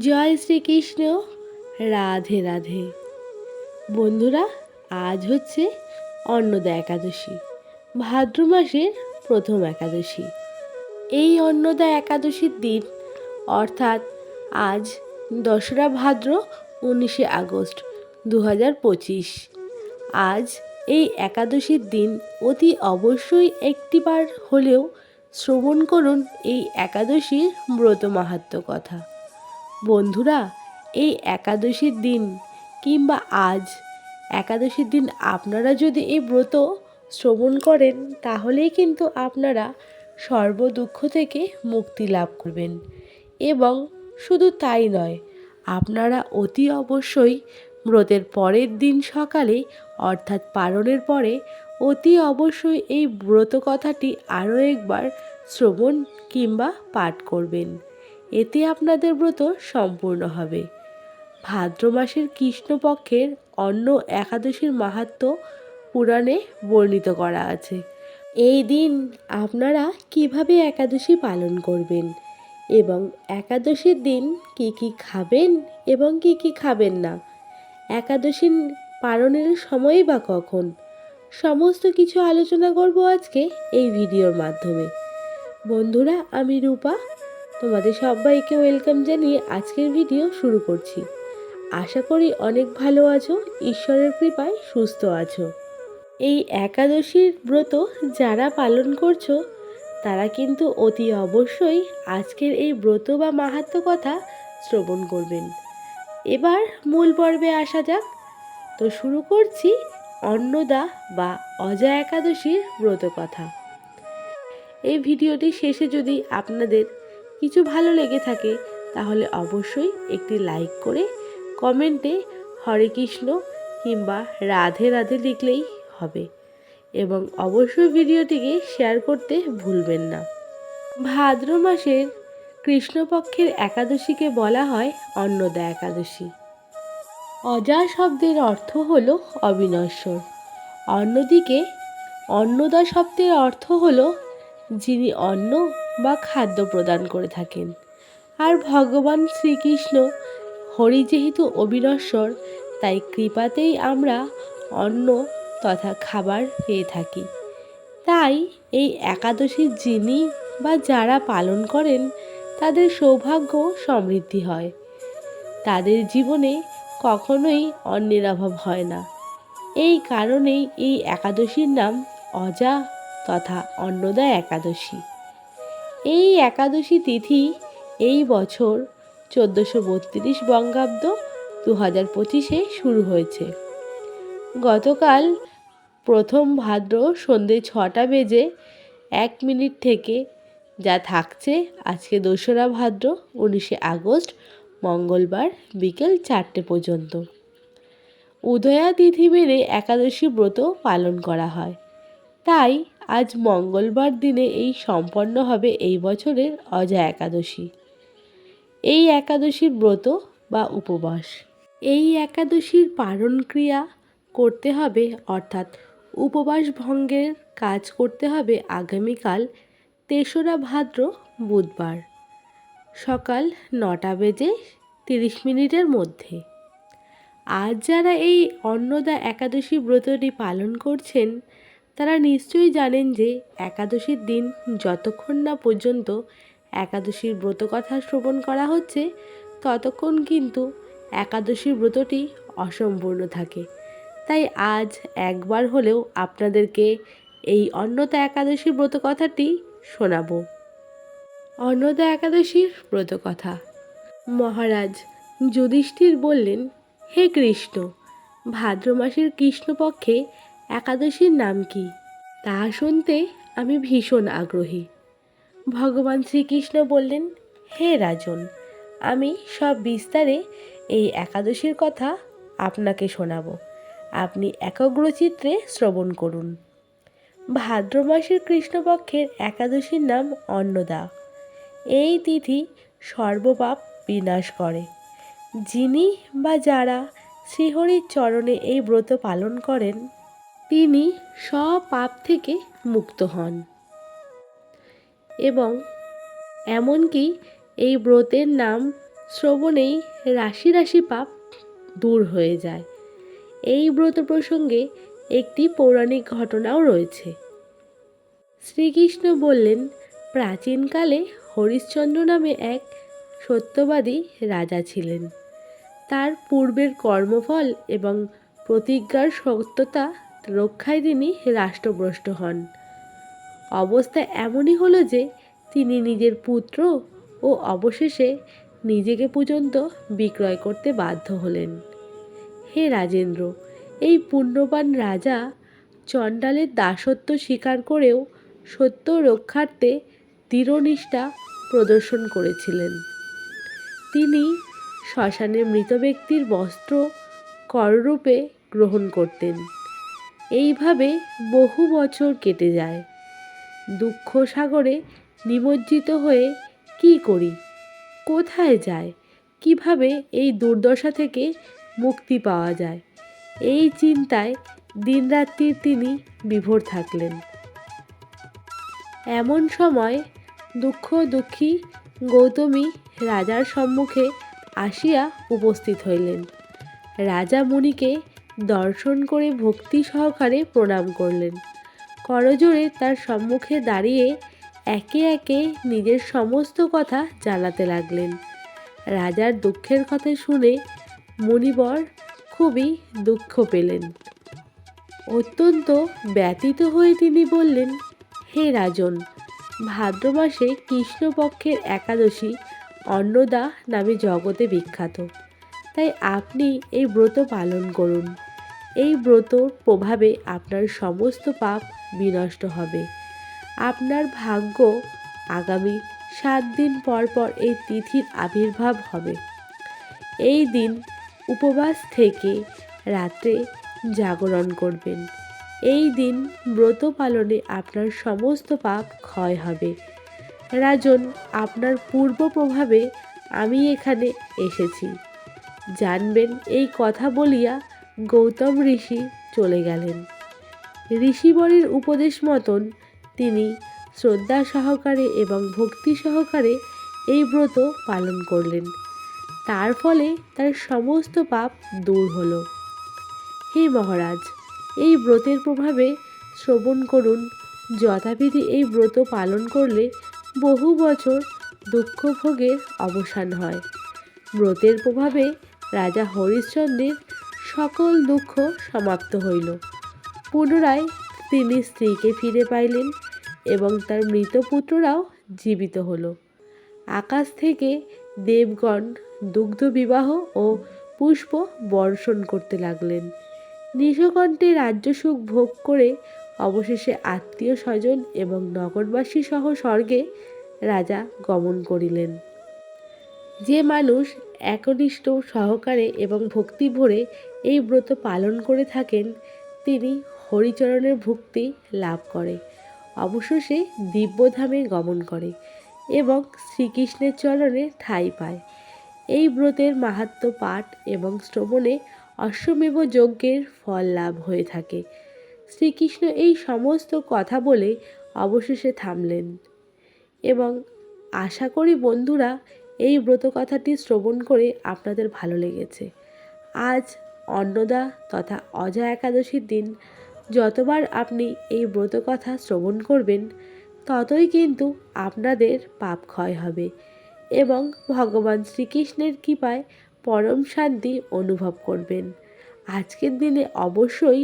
জয় শ্রীকৃষ্ণ, রাধে রাধে। বন্ধুরা, আজ হচ্ছে অন্নদা একাদশী, ভাদ্র মাসের প্রথম একাদশী। এই অন্নদা একাদশীর দিন, অর্থাৎ আজ দশরা ভাদ্র উনিশে আগস্ট দু পঁচিশ। আজ এই একাদশীর দিন অতি অবশ্যই একটিবার হলেও শ্রবণ করুন এই একাদশীর ব্রত মাহাত্ম্য কথা। বন্ধুরা, এই একাদশীর দিন কিংবা আজ, একাদশীর দিন আপনারা যদি এই ব্রত শ্রবণ করেন, তাহলেই কিন্তু আপনারা সর্ব দুঃখ থেকে মুক্তি লাভ করবেন। এবং শুধু তাই নয়, আপনারা অতি অবশ্যই ব্রতের পরের দিন সকালে, অর্থাৎ পালনের পরে, অতি অবশ্যই এই ব্রত কথাটি আরও একবার শ্রবণ কিংবা পাঠ করবেন। এতে আপনাদের ব্রত সম্পূর্ণ হবে। ভাদ্র মাসের কৃষ্ণপক্ষের অন্য একাদশীর মাহাত্ম্য পুরাণে বর্ণিত করা আছে। এই দিন আপনারা কীভাবে একাদশী পালন করবেন এবং একাদশীর দিন কি কি খাবেন এবং কি কি খাবেন না? একাদশী পালনের সময় বা কখন? সমস্ত কিছু আলোচনা করব আজকে এই ভিডিওর মাধ্যমে। বন্ধুরা, আমি রূপা তোমাদের সবাইকে ওয়েলকাম জানিয়ে আজকের ভিডিও শুরু করছি। আশা করি অনেক ভালো আছো, ঈশ্বরের কৃপায় সুস্থ আছো। এই একাদশীর ব্রত যারা পালন করছ, তারা কিন্তু অতি অবশ্যই আজকের এই ব্রত বা মাহাত্ম্য কথা শ্রবণ করবেন। এবার মূল পর্বে আসা যাক। তো শুরু করছি অন্নদা বা অজা একাদশীর ব্রত কথা। এই ভিডিওটি শেষে যদি আপনাদের কিছু ভালো লেগে থাকে, তাহলে অবশ্যই একটি লাইক করে কমেন্টে হরে কৃষ্ণ কিংবা রাধে রাধে লিখলেই হবে। এবং অবশ্যই ভিডিওটিকে শেয়ার করতে ভুলবেন না। ভাদ্র মাসের কৃষ্ণপক্ষের একাদশীকে বলা হয় অন্নদা একাদশী। অজা শব্দের অর্থ হল অবিনশ্বর। অন্যদিকে অন্নদা শব্দের অর্থ হল যিনি অন্ন বা খাদ্য প্রদান করে থাকেন। আর ভগবান শ্রীকৃষ্ণ হরি যেহেতু অবিনশ্বর, তাই কৃপাতেই আমরা অন্ন তথা খাবার পেয়ে থাকি। তাই এই একাদশী যিনি বা যারা পালন করেন, তাদের সৌভাগ্য সমৃদ্ধি হয়। তাদের জীবনে কখনোই অন্যের অভাব হয় না। এই কারণেই এই একাদশীর নাম অজা তথা অন্নদা একাদশী। এই একাদশী তিথি এই বছর চোদ্দোশো বত্রিশ বঙ্গাব্দ দু হাজার পঁচিশে শুরু হয়েছে। গতকাল প্রথম ভাদ্র সন্ধে ছটা বেজে এক মিনিট থেকে যা থাকছে আজকে দোসরা ভাদ্র উনিশে আগস্ট মঙ্গলবার বিকেল চারটে পর্যন্ত। উদয়া তিথি মেনে একাদশী ব্রত পালন করা হয়। তাই আজ মঙ্গলবার দিনে এই সম্পন্ন হবে এই বছরের অজা একাদশী। এই একাদশীর ব্রত বা উপবাস। এই একাদশীর পালন ক্রিয়া করতে হবে, অর্থাৎ উপবাস ভঙ্গের কাজ করতে হবে আগামীকাল তেসরা ভাদ্র বুধবার সকাল নটা বেজে তিরিশ মিনিটের মধ্যে। আজ যারা এই অন্নদা একাদশী ব্রতটি পালন করছেন তারা নিশ্চয়ই জানেন যে একাদশীর দিন যতক্ষণ না পর্যন্ত একাদশীর ব্রত কথা শ্রবণ করা হচ্ছে, ততক্ষণ কিন্তু একাদশীর ব্রতটি অসম্পূর্ণ থাকে। তাই আজ একবার হলেও আপনাদেরকে এই অন্নদা একাদশীর ব্রত কথাটি শোনাবো। অন্নদা একাদশীর ব্রত কথা মহারাজ যুধিষ্ঠির বললেন, হে কৃষ্ণ ভাদ্র মাসের কৃষ্ণপক্ষে একাদশীর নাম কি? তা শুনতে আমি ভীষণ আগ্রহী। ভগবান শ্রীকৃষ্ণ বললেন, হে রাজন, আমি সব বিস্তারে এই একাদশীর কথা আপনাকে শোনাবো। আপনি একগ্রচিত্রে শ্রবণ করুন। ভাদ্র মাসের কৃষ্ণপক্ষের একাদশীর নাম অন্নদা। এই তিথি সর্বপাপ বিনাশ করে। যিনি বা যারা শ্রীহরির চরণে এই ব্রত পালন করেন তিনি সব পাপ থেকে মুক্ত হন। এবং এমনকি এই ব্রতের নাম শ্রবণেই রাশি রাশি পাপ দূর হয়ে যায়। এই ব্রত প্রসঙ্গে একটি পৌরাণিক ঘটনাও রয়েছে। শ্রীকৃষ্ণ বললেন, প্রাচীনকালে হরিশ্চন্দ্র নামে এক সত্যবাদী রাজা ছিলেন। তার পূর্বের কর্মফল এবং প্রতিজ্ঞার সত্যতা রক্ষায় তিনি রাষ্ট্রভ্রষ্ট হন। অবস্থা এমনই হলো যে তিনি নিজের পুত্র ও অবশেষে নিজেকে পর্যন্ত বিক্রয় করতে বাধ্য হলেন। হে রাজেন্দ্র, এই পুণ্যবান রাজা চণ্ডালের দাসত্ব স্বীকার করেও সত্য রক্ষার্থে দৃঢ়নিষ্ঠা প্রদর্শন করেছিলেন। তিনি শ্মশানে মৃত ব্যক্তির বস্ত্র কররূপে গ্রহণ করতেন। এইভাবে বহু বছর কেটে যায়। দুঃখ সাগরে নিমজ্জিত হয়ে কি করি? কোথায় যায় কীভাবে এই দুর্দশা থেকে মুক্তি পাওয়া যায়? এই চিন্তায় দিনরাত্রির তিনি বিভোর থাকলেন। এমন সময় দুঃখ দুঃখী গৌতমী রাজার সম্মুখে আসিয়া উপস্থিত হইলেন। রাজা মুনিকে দর্শন করে ভক্তি সহকারে প্রণাম করলেন। করজোড়ে তার সম্মুখে দাঁড়িয়ে একে একে নিজের সমস্ত কথা জানাতে লাগলেন। রাজার দুঃখের কথা শুনে মণিবর খুবই দুঃখ পেলেন। অত্যন্ত ব্যতীত হয়ে তিনি বললেন, হে রাজন ভাদ্র মাসে কৃষ্ণপক্ষের একাদশী অন্নদা নামে জগতে বিখ্যাত। তাই আপনি এই ব্রত পালন করুন। এই ব্রতর প্রভাবে আপনার সমস্ত পাপ বিনষ্ট হবে। আপনার ভাগ্য আগামী সাত দিন পর পর এই তিথির আবির্ভাব হবে। এই দিন উপবাস থেকে রাত্রে জাগরণ করবেন। এই দিন ব্রত পালনে আপনার সমস্ত পাপ ক্ষয় হবে। রাজন, আপনার পূর্ব প্রভাবে আমি এখানে এসেছি। জানবেন এই কথা বলিয়া গৌতম ঋষি চলে গেলেন। ঋষিবরের উপদেশ মতন তিনি শ্রদ্ধা সহকারে এবং ভক্তি সহকারে এই ব্রত পালন করলেন। তার ফলে তার সমস্ত পাপ দূর হলো। হে মহারাজ, এই ব্রতের প্রভাবে শ্রবণ করুন। যথাবিধি এই ব্রত পালন করলে বহু বছর দুঃখ ভোগের অবসান হয়। ব্রতের প্রভাবে রাজা হরিশ্চন্দ্রের সকল দুঃখ সমাপ্ত হইল। পুনরায় তিনি স্ত্রীকে ফিরে পাইলেন এবং তার মৃত পুত্ররাও জীবিত হলো। আকাশ থেকে দেবগণ দুগ্ধ বিবাহ ও পুষ্প বর্ষণ করতে লাগলেন। নিশকণ্ঠে রাজ্যসুখ ভোগ করে অবশেষে আত্মীয় স্বজন এবং নগরবাসী সহ স্বর্গে রাজা গমন করিলেন। যে মানুষ একনিষ্ঠ, সহকারে এবং ভক্তি ভরে এই ব্রত পালন করে থাকেন, তিনি হরিচরণের ভক্তি লাভ করে। অবশেষে দিব্যধামে গমন করে এবং শ্রীকৃষ্ণের চরণে ঠাঁই পায়। এই ব্রতের মাহাত্ম পাঠ এবং শ্রবণে অশ্বমেব যজ্ঞের ফল লাভ হয়ে থাকে। শ্রীকৃষ্ণ এই সমস্ত কথা বলে অবশেষে থামলেন এবং আশা করি বন্ধুরা এই ব্রত কথাটি শ্রবণ করে আপনাদের ভালো লেগেছে। আজ অন্নদা তথা অজা একাদশীর দিন যতবার আপনি এই ব্রত কথা শ্রবণ করবেন, ততই কিন্তু আপনাদের পাপ ক্ষয় হবে এবং ভগবান শ্রীকৃষ্ণের কৃপায় পরম শান্তি অনুভব করবেন। আজকের দিনে অবশ্যই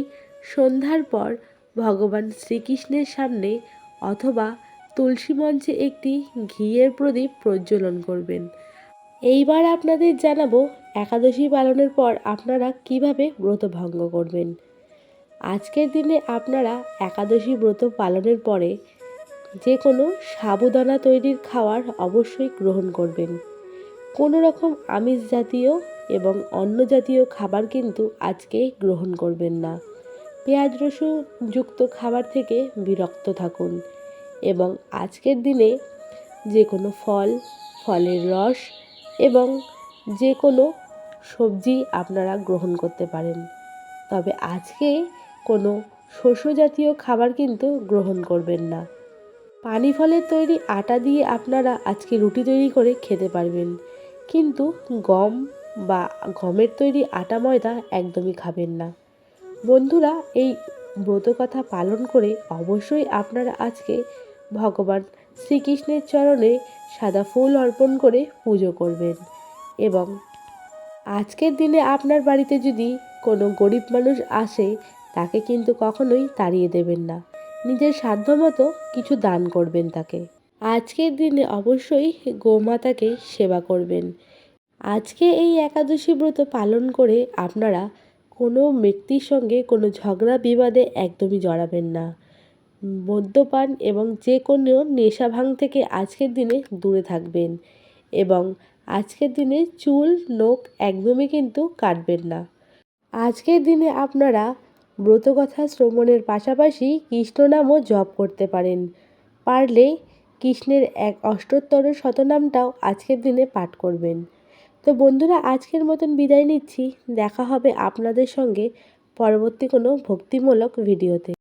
সন্ধ্যার পর ভগবান শ্রীকৃষ্ণের সামনে অথবা তুলসী মঞ্চে একটি ঘিয়ের প্রদীপ প্রজ্বলন করবেন। এইবার আপনাদের জানাব, একাদশী পালনের পর আপনারা কীভাবে ব্রত ভঙ্গ করবেন। আজকের দিনে আপনারা একাদশী ব্রত পালনের পরে যে কোনো সাবুদানা তৈরির খাবার অবশ্যই গ্রহণ করবেন। কোনো রকম আমিষ জাতীয় এবং অন্য জাতীয় খাবার কিন্তু আজকে গ্রহণ করবেন না। পেঁয়াজ রসুন যুক্ত খাবার থেকে বিরক্ত থাকুন। এবং আজকের দিনে যে কোনো ফল, ফলের রস এবং যে কোনো সবজি আপনারা গ্রহণ করতে পারেন। তবে আজকে কোনো শস্য জাতীয় খাবার কিন্তু গ্রহণ করবেন না। পানি ফলের তৈরি আটা দিয়ে আপনারা আজকে রুটি তৈরি করে খেতে পারবেন। কিন্তু গম বা গমের তৈরি আটা ময়দা একদমই খাবেন না। বন্ধুরা, এই ব্রতকথা পালন করে অবশ্যই আপনারা আজকে ভগবান শ্রীকৃষ্ণের চরণে সাদা ফুল অর্পণ করে পুজো করবেন। এবং আজকের দিনে আপনার বাড়িতে যদি কোনো গরিব মানুষ আসে, তাকে কিন্তু কখনোই তাড়িয়ে দেবেন না। নিজের সাধ্যমতো কিছু দান করবেন তাকে। আজকের দিনে অবশ্যই গোমাতাকে সেবা করবেন। আজকে এই একাদশী ব্রত পালন করে আপনারা কোনো ব্যক্তির সঙ্গে কোনো ঝগড়া বিবাদে একদমই জড়াবেন না। মদ্যপান এবং যে কোনো নেশা ভাঙ থেকে আজকের দিনে দূরে থাকবেন এবং আজকের দিনে চুল, নখ একদমই কিন্তু কাটবেন না। আজকের দিনে আপনারা ব্রতকথা শ্রবণের পাশাপাশি কৃষ্ণ নামও জপ করতে পারেন। পারলে কৃষ্ণের এক অষ্টোত্তর শতনামটাও আজকের দিনে পাঠ করবেন। তো বন্ধুরা, আজকের মতন বিদায় নিচ্ছি। দেখা হবে আপনাদের সঙ্গে পরবর্তী কোনো ভক্তিমূলক ভিডিওতে।